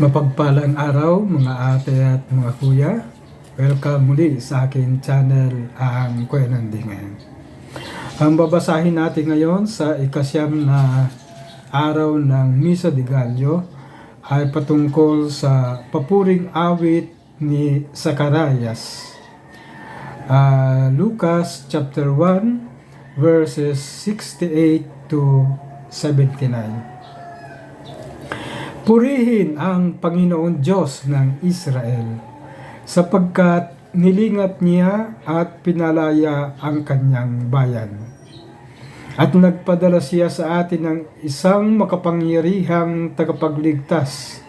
Mapagpalang araw mga ate at mga kuya. Welcome muli sa akin channel ang Kwenandingan. Ang babasahin natin ngayon sa ikasyam na araw ng Misa de Gallo ay patungkol sa papuring awit ni Zacarias. Ah, Lucas chapter 1 verses 68 to 79. Purihin ang Panginoon Diyos ng Israel sapagkat nilingat niya at pinalaya ang kanyang bayan. At nagpadala siya sa atin ng isang makapangyarihang tagapagligtas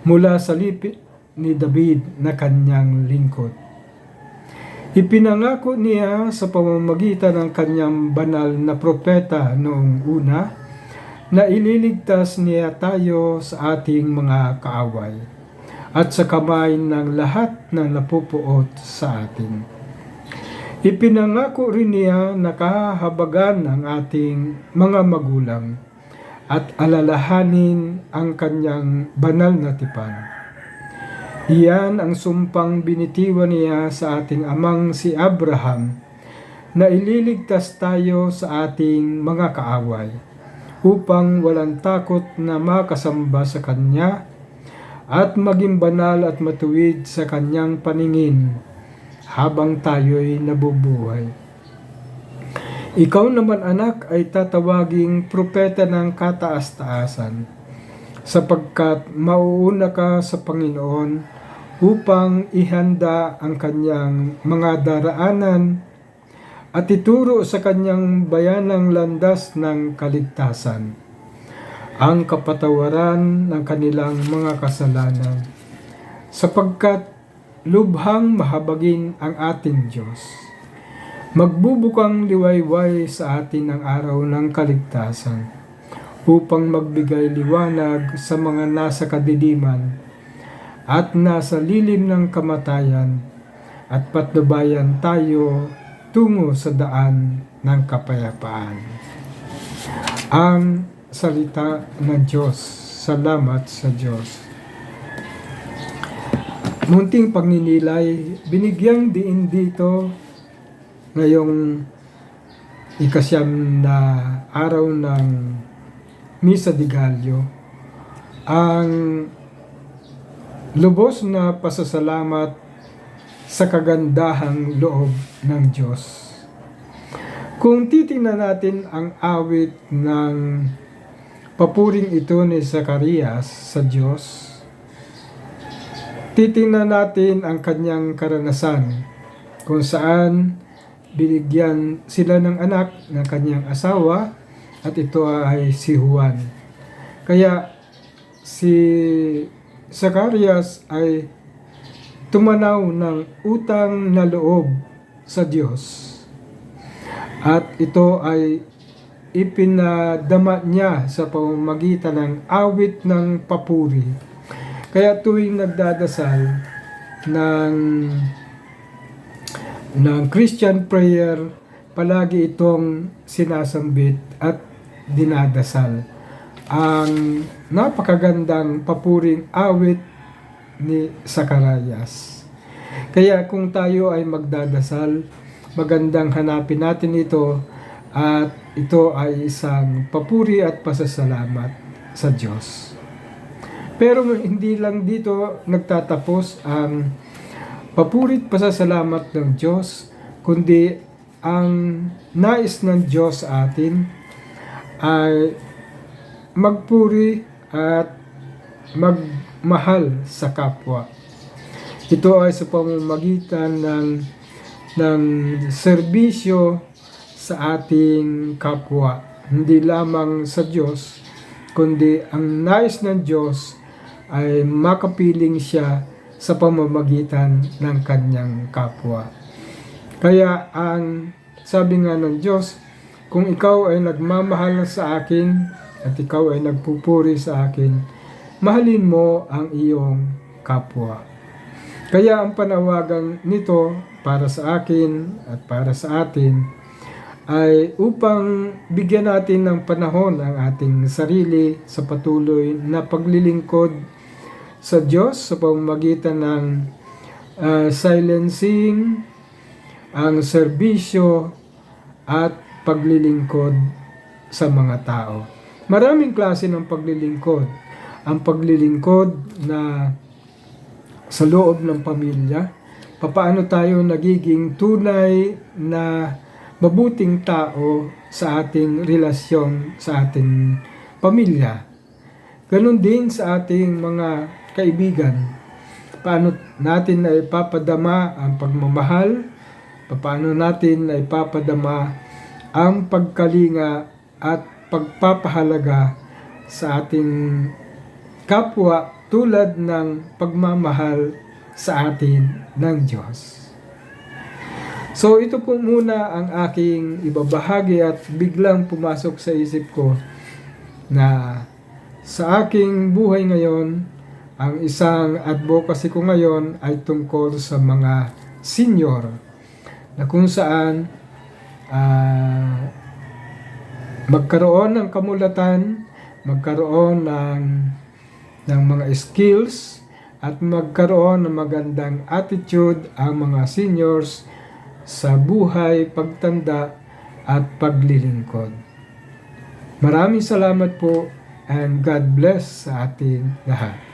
mula sa lipi ni David na kanyang lingkod. Ipinangako niya sa pamamagitan ng kanyang banal na propeta noong una na ililigtas niya tayo sa ating mga kaaway at sa kamay ng lahat na napupuot sa atin. Ipinangako rin niya na kahabagan ng ating mga magulang at alalahanin ang kanyang banal na tipan. Iyan ang sumpang binitiwan niya sa ating amang si Abraham na ililigtas tayo sa ating mga kaaway upang walang takot na makasamba sa Kanya at maging banal at matuwid sa Kanyang paningin habang tayo'y nabubuhay. Ikaw naman anak ay tatawaging propeta ng kataas-taasan sapagkat mauuna ka sa Panginoon upang ihanda ang Kanyang mga daraanan at ituro sa kanyang bayanang landas ng kaligtasan, ang kapatawaran ng kanilang mga kasalanan, sapagkat lubhang mahabagin ang ating Diyos. Magbubukang liwayway sa atin ang araw ng kaligtasan, upang magbigay liwanag sa mga nasa kadiliman at nasa lilim ng kamatayan, at patnubayan tayo tungo sa daan ng kapayapaan. Ang salita ng Diyos. Salamat sa Diyos. Munting pagninilay, binigyang diin dito ngayong ikasyam na araw ng Misa de Gallo ang lubos na pasasalamat sa kagandahang loob ng Diyos. Kung titingnan natin ang awit ng papuring ito ni Zacarias sa Diyos, titingnan natin ang kanyang karanasan kung saan binigyan sila ng anak ng kanyang asawa at ito ay si Juan. Kaya si Zacarias ay tumanaw ng utang na loob sa Diyos. At ito ay ipinadama niya sa pamamagitan ng awit ng papuri. Kaya tuwing nagdadasal ng ng Christian prayer, palagi itong sinasambit at dinadasal. Ang napakagandang papuring awit ni Zacarias. Kaya kung tayo ay magdadasal, magandang hanapin natin ito at ito ay isang papuri at pasasalamat sa Diyos. Pero hindi lang dito nagtatapos ang papuri at pasasalamat ng Diyos, kundi ang nais ng Diyos sa atin ay magpuri at magmahal sa kapwa. Ito ay sa pamamagitan ng ng serbisyo sa ating kapwa. Hindi lamang sa Diyos, kundi ang nais ng Diyos ay makapiling siya sa pamamagitan ng kanyang kapwa. Kaya ang sabi nga ng Diyos, kung ikaw ay nagmamahal sa akin at ikaw ay nagpupuri sa akin, mahalin mo ang iyong kapwa. Kaya ang panawagan nito para sa akin at para sa atin ay upang bigyan natin ng panahon ang ating sarili sa patuloy na paglilingkod sa Diyos sa pamamagitan ng ah, silencing, ang serbisyo at paglilingkod sa mga tao. Maraming klase ng paglilingkod. Ang paglilingkod na sa loob ng pamilya, papaano tayo nagiging tunay na mabuting tao sa ating relasyon sa ating pamilya. Ganon din sa ating mga kaibigan. Paano natin na ipapadama ang pagmamahal, paano natin na ipapadama ang pagkalinga at pagpapahalaga sa ating kapwa tulad ng pagmamahal sa atin ng Diyos. So ito po muna ang aking ibabahagi at biglang pumasok sa isip ko na sa aking buhay ngayon, ang isang advocacy ko ngayon ay tungkol sa mga senior na kung saan ah, magkaroon ng kamulatan, magkaroon ng ng mga skills at magkaroon ng magandang attitude ang mga seniors sa buhay, pagtanda at paglilingkod. Maraming salamat po and God bless sa ating lahat.